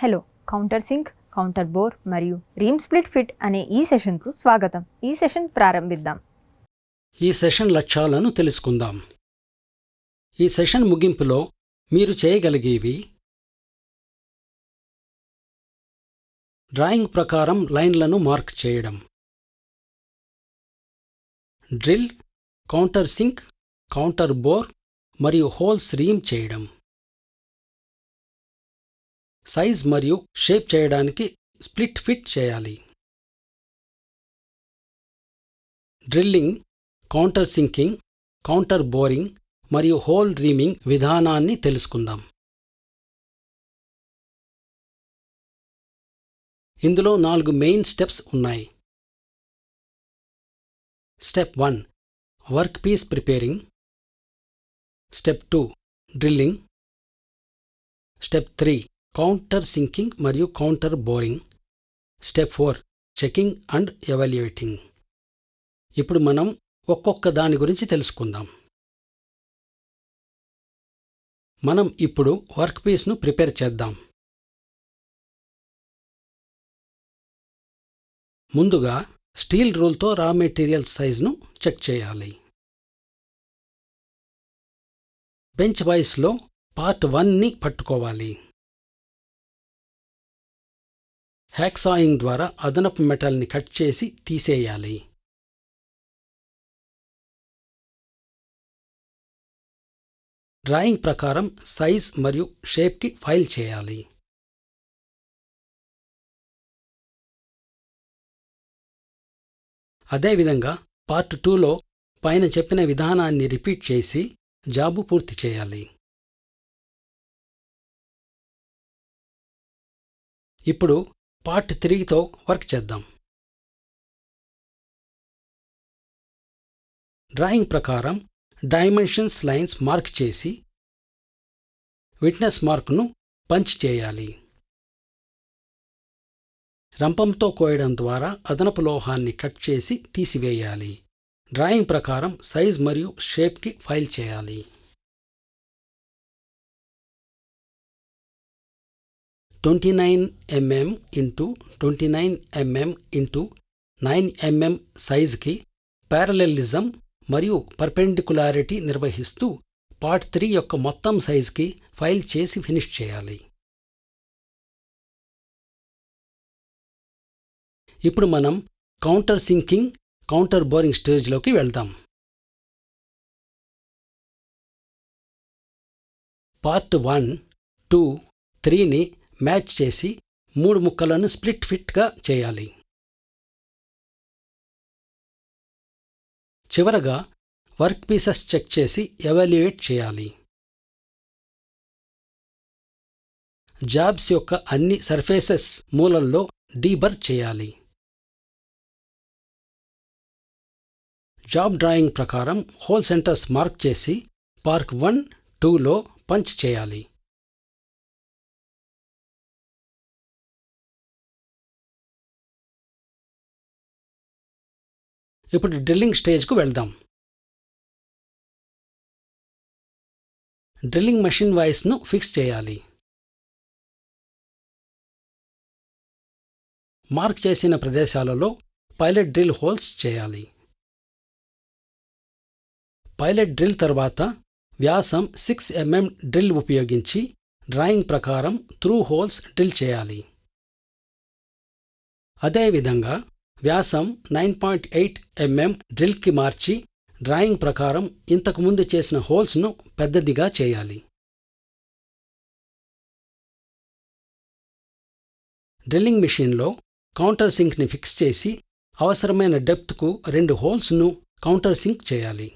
Hello counter sink counter bore మరియు ream split fit అనే ఈ సెషన్కు స్వాగతం. ఈ సెషన్ ప్రారంభిద్దాం. ఈ సెషన్ లక్ష్యాలను తెలుసుకుందాం. ఈ సెషన్ ముగింపులో మీరు చేయగలిగేవి డ్రాయింగ్ ప్రకారం లైన్లను మార్క్ చేయడం. Drill counter sink counter bore మరియు హోల్స్ రీమ్ చేయడం. సైజ్ మరియు షేప్ చేయడానికి స్ప్లిట్ ఫిట్ చేయాలి. Drilling counter sinking counter boring మరియు హోల్ రీమింగ్ విధానాన్ని తెలుసుకుందాం. ఇందులో నాలుగు మెయిన్ స్టెప్స్ ఉన్నాయి. Step one work piece preparing. Step two drilling. Step three counter sinking మరియు counter boring step four checking and evaluating ఇప్పుడు మనం ఒక్కొక్క దాని గురించి తెలుసుకుందాం. మనం ఇప్పుడు వర్క్ పీస్ను ప్రిపేర్ చేద్దాం. ముందుగా స్టీల్ రూల్తో రా మెటీరియల్ సైజ్ను చెక్ చేయాలి. బెంచ్ వైస్లో పార్ట్ వన్ని పట్టుకోవాలి. హ్యాక్సాయింగ్ ద్వారా అదనపు మెటల్ని కట్ చేసి తీసేయాలి. డ్రాయింగ్ ప్రకారం సైజ్ మరియు షేప్కి ఫైల్ చేయాలి. అదేవిధంగా పార్ట్ టూలో పైన చెప్పిన విధానాన్ని రిపీట్ చేసి జాబు పూర్తి చేయాలి. ఇప్పుడు పార్ట్ త్రీతో వర్క్ చేద్దాం. డ్రాయింగ్ ప్రకారం డైమెన్షన్స్ లైన్స్ మార్క్ చేసి విట్నెస్ మార్క్ను పంచ్ చేయాలి. రంపంతో కోయడం ద్వారా అదనపు లోహాన్ని కట్ చేసి తీసివేయాలి. డ్రాయింగ్ ప్రకారం సైజ్ మరియు షేప్కి ఫైల్ చేయాలి. Twenty nine mm into twenty nine mm into nine mm సైజ్కి parallelism మరియు పర్పెండికులారిటీ నిర్వహిస్తూ పార్ట్ త్రీ యొక్క మొత్తం సైజ్కి ఫైల్ చేసి ఫినిష్ చేయాలి. ఇప్పుడు మనం కౌంటర్ సింకింగ్ కౌంటర్ బోరింగ్ స్టేజ్లోకి వెళ్దాం. పార్ట్ వన్ టూ త్రీని మ్యాచ్ చేసి మూడు ముక్కలను స్ప్లిట్ ఫిట్గా చేయాలి. చివరగా వర్క్ పీసెస్ చెక్ చేసి ఎవాల్యుయేట్ చేయాలి. జాబ్స్ యొక్క అన్ని సర్ఫేసెస్ మూలల్లో డీబర్ చేయాలి. జాబ్ డ్రాయింగ్ ప్రకారం హోల్ సెంటర్స్ మార్క్ చేసి పార్క్ వన్ టూలో పంచ్ చేయాలి. ఇప్పుడు డ్రిల్లింగ్ స్టేజ్కు వెళ్దాం. డ్రిల్లింగ్ మెషిన్ వాయిస్ను ఫిక్స్ చేయాలి. మార్క్ చేసిన ప్రదేశాలలో పైలట్ డ్రిల్ హోల్స్ చేయాలి. పైలట్ డ్రిల్ తర్వాత వ్యాసం సిక్స్ ఎంఎం డ్రిల్ ఉపయోగించి డ్రాయింగ్ ప్రకారం త్రూ హోల్స్ డ్రిల్ చేయాలి. అదేవిధంగా వ్యాసం నైన్ పాయింట్ ఎయిట్ ఎంఎం డ్రిల్కి మార్చి డ్రాయింగ్ ప్రకారం ఇంతకుముందు చేసిన హోల్స్ను పెద్దదిగా చేయాలి. డ్రిల్లింగ్ మిషన్లో కౌంటర్ సింక్ని ఫిక్స్ చేసి అవసరమైన డెప్త్కు రెండు హోల్స్ను కౌంటర్ సింక్ చేయాలి.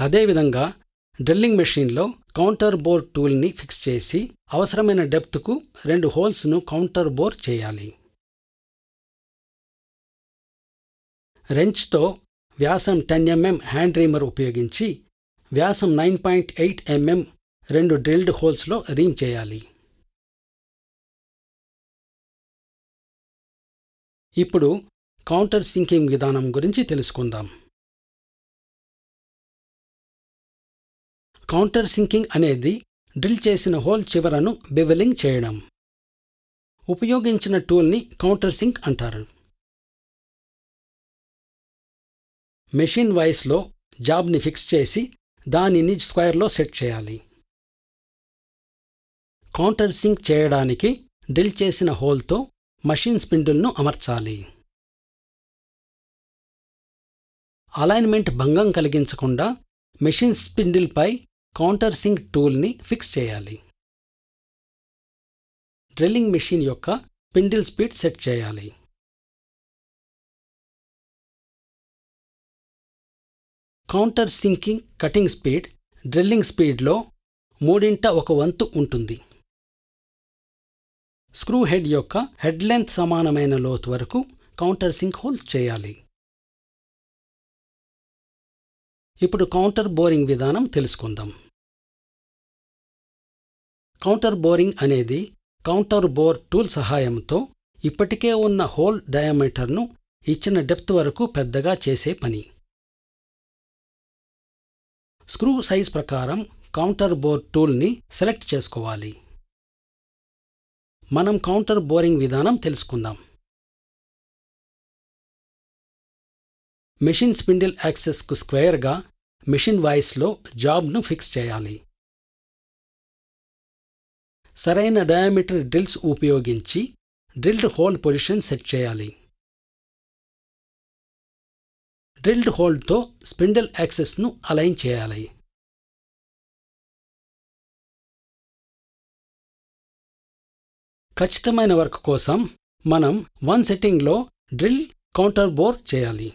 అదేవిధంగా డ్రిల్లింగ్ మెషిన్లో కౌంటర్ బోర్ టూల్ని ఫిక్స్ చేసి అవసరమైన డెప్త్కు రెండు హోల్స్ను కౌంటర్ బోర్ చేయాలి. రెంచ్తో వ్యాసం టెన్ ఎంఎం హ్యాండ్ రీమర్ ఉపయోగించి వ్యాసం నైన్ పాయింట్ ఎయిట్ ఎంఎం రెండు డ్రిల్డ్ హోల్స్లో రీమ్ చేయాలి. ఇప్పుడు కౌంటర్ సింకింగ్ విధానం గురించి తెలుసుకుందాం. కౌంటర్ సింకింగ్ అనేది డ్రిల్ చేసిన హోల్ చివరను బెవెలింగ్ చేయడం. ఉపయోగించిన టూల్ని కౌంటర్ సింక్ అంటారు. మెషిన్ వైస్లో జాబ్ని ఫిక్స్ చేసి దానిని స్క్వేర్లో సెట్ చేయాలి. కౌంటర్ సింక్ చేయడానికి డ్రిల్ చేసిన హోల్తో మషిన్ స్పిండిల్ను అమర్చాలి. అలైన్మెంట్ భంగం కలిగించకుండా మెషిన్ స్పిండిల్పై కౌంటర్ సింక్ టూల్ని ఫిక్స్ చేయాలి. డ్రిల్లింగ్ మెషిన్ యొక్క స్పిండిల్ స్పీడ్ సెట్ చేయాలి. Counter sinking cutting speed drilling స్పీడ్లో మూడింట ఒక వంతు ఉంటుంది. స్క్రూ హెడ్ యొక్క హెడ్ లెంత్ సమానమైన లోతు వరకు కౌంటర్ సింక్ హోల్ చేయాలి. ఇప్పుడు కౌంటర్ బోరింగ్ విధానం తెలుసుకుందాం. కౌంటర్ బోరింగ్ అనేది కౌంటర్ బోర్ టూల్ సహాయంతో ఇప్పటికే ఉన్న హోల్ డయామీటర్ను ఇచ్చిన డెప్త్ వరకు పెద్దగా చేసే పని. స్క్రూ సైజ్ ప్రకారం కౌంటర్ బోర్ టూల్ని సెలెక్ట్ చేసుకోవాలి. మనం కౌంటర్ బోరింగ్ విధానం తెలుసుకుందాం. మెషిన్ స్పిండిల్ యాక్సెస్కు స్క్వేర్గా మెషిన్ వాయిస్లో జాబ్ను ఫిక్స్ చేయాలి. సరైన డయామీటర్ డ్రిల్స్ ఉపయోగించి డ్రిల్డ్ హోల్ పొజిషన్ సెట్ చేయాలి. డ్రిల్డ్ హోల్తో స్పిండిల్ యాక్సెస్ను అలైన్ చేయాలి. ఖచ్చితమైన వర్క్ కోసం మనం వన్ సెట్టింగ్లో డ్రిల్ కౌంటర్ బోర్ చేయాలి.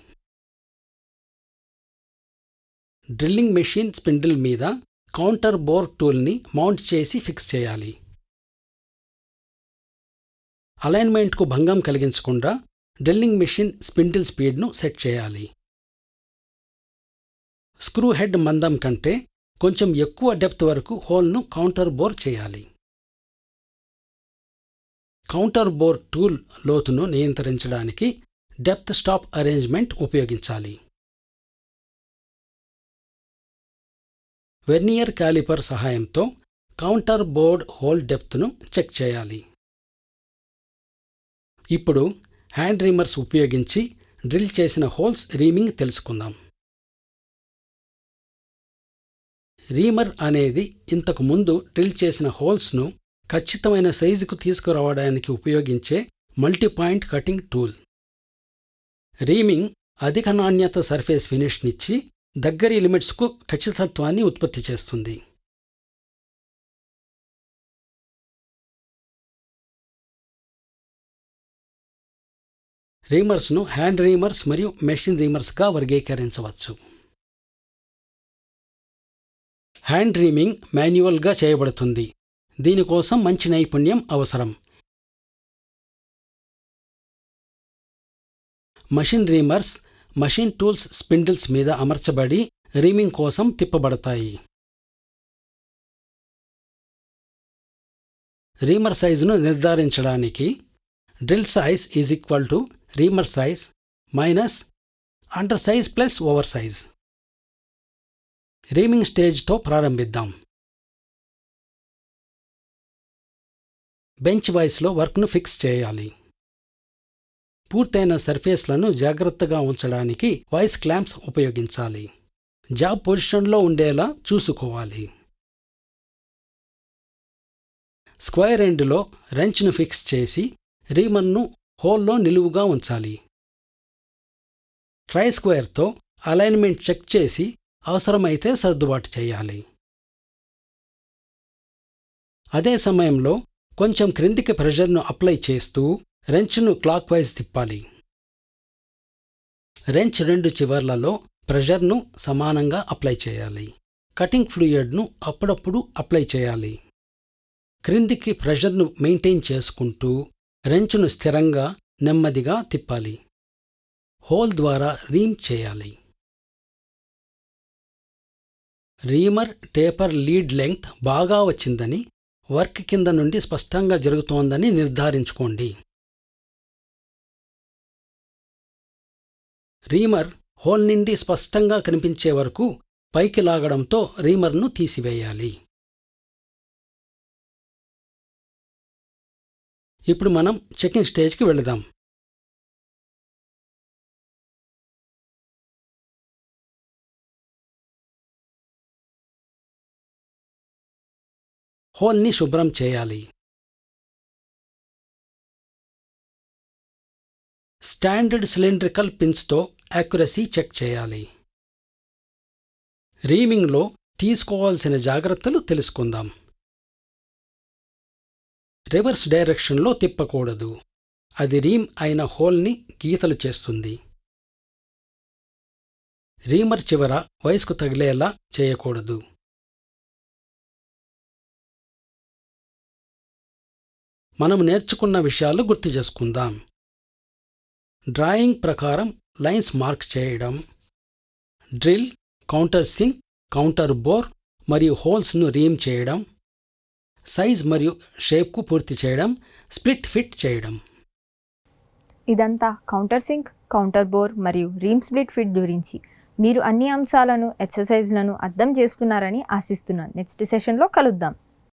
డ్రిల్లింగ్ మెషిన్ స్పిండిల్ మీద కౌంటర్ బోర్ టూల్ని మౌంట్ చేసి ఫిక్స్ చేయాలి. అలైన్మెంట్కు భంగం కలిగించకుండా డ్రిల్లింగ్ మెషిన్ స్పిండిల్ స్పీడ్ను సెట్ చేయాలి. స్క్రూ హెడ్ మందం కంటే కొంచెం ఎక్కువ డెప్త్ వరకు హోల్ను కౌంటర్ బోర్ చేయాలి. కౌంటర్ బోర్ టూల్ లోతును నియంత్రించడానికి డెప్త్ స్టాప్ అరేంజ్మెంట్ ఉపయోగించాలి. వెర్నియర్ క్యాలిపర్ సహాయంతో కౌంటర్ బోర్డ్ హోల్ డెప్త్ను చెక్ చేయాలి. ఇప్పుడు హ్యాండ్ రీమర్స్ ఉపయోగించి డ్రిల్ చేసిన హోల్స్ రీమింగ్ తెలుసుకుందాం. రీమర్ అనేది ఇంతకు ముందు డ్రిల్ చేసిన హోల్స్ను ఖచ్చితమైన సైజుకు తీసుకురావడానికి ఉపయోగించే మల్టీపాయింట్ కటింగ్ టూల్. రీమింగ్ అధిక నాణ్యత సర్ఫేస్ ఫినిష్నిచ్చి దగ్గరి లిమిట్స్కు ఖచ్చితత్వాన్ని ఉత్పత్తి చేస్తుంది. రీమర్స్ను హ్యాండ్ రీమర్స్ మరియు మెషిన్ రీమర్స్గా వర్గీకరించవచ్చు. హ్యాండ్ రీమింగ్ మాన్యువల్గా చేయబడుతుంది. దీనికోసం మంచి నైపుణ్యం అవసరం. Machine reamers machine tools spindles మీద అమర్చబడి రీమింగ్ కోసం తిప్పబడతాయి. రీమర్ సైజును నిర్ధారించడానికి drill size is equal to reamer size minus under size plus over size. Reaming స్టేజ్తో ప్రారంభిద్దాం. బెంచ్ వాయిస్లో వర్క్ను ఫిక్స్ చేయాలి. పూర్తయిన సర్ఫేస్లను జాగ్రత్తగా ఉంచడానికి వాయిస్ క్లాంప్స్ ఉపయోగించాలి. జాబ్ పొజిషన్లో ఉండేలా చూసుకోవాలి. స్క్వేర్ ఎండ్లో రెంచ్ను ఫిక్స్ చేసి రీమన్ను హోల్లో నిలువుగా ఉంచాలి. ట్రై స్క్వేర్తో అలైన్మెంట్ చెక్ చేసి అవసరమైతే సర్దుబాటు చేయాలి. అదే సమయంలో కొంచెం క్రిందికి ప్రెషర్ను అప్లై చేస్తూ రెంచ్ను క్లాక్ వైజ్ తిప్పాలి. రెంచ్ రెండు చివర్లలో ప్రెషర్ను సమానంగా అప్లై చేయాలి. కటింగ్ ఫ్లూయిడ్ను అప్పుడప్పుడు అప్లై చేయాలి. క్రిందికి ప్రెషర్ను మెయింటైన్ చేసుకుంటూ రెంచ్ను స్థిరంగా నెమ్మదిగా తిప్పాలి. హోల్ ద్వారా రీమ్ చేయాలి. రీమర్ టేపర్ లీడ్ లెంగ్త్ బాగా వచ్చిందని వర్క్ కింద నుండి స్పష్టంగా జరుగుతోందని నిర్ధారించుకోండి. రీమర్ హోల్ నుండి స్పష్టంగా కనిపించే వరకు పైకి లాగడంతో రీమర్ను తీసివేయాలి. ఇప్పుడు మనం చెకింగ్ స్టేజ్కి వెళదాం. హోల్ని శుభ్రం చేయాలి. స్టాండర్డ్ సిలిండ్రికల్ పిన్స్తో యాక్యురసీ చెక్ చేయాలి. రీమింగ్లో తీసుకోవాల్సిన జాగ్రత్తలు తెలుసుకుందాం. రివర్స్ డైరెక్షన్లో తిప్పకూడదు. అది రీమ్ అయిన హోల్ని గీతలు చేస్తుంది. రీమర్ చివర వయసుకు తగిలేలా చేయకూడదు. మనం నేర్చుకున్న విషయాలు గుర్తు చేసుకుందాం. డ్రాయింగ్ ప్రకారం లైన్స్ మార్క్ చేయడం. Drill counter sink counter bore మరియు హోల్స్ను రీమ్ చేయడం. సైజ్ మరియు షేప్కు పూర్తి చేయడం స్ప్లిట్ ఫిట్ చేయడం. ఇదంతా కౌంటర్ సింక్ కౌంటర్ బోర్ మరియు రీమ్ స్ప్లిట్ ఫిట్ గురించి. మీరు అన్ని అంశాలను ఎక్సర్సైజ్లను అర్థం చేసుకున్నారని ఆశిస్తున్నాను. నెక్స్ట్ సెషన్లో కలుద్దాం.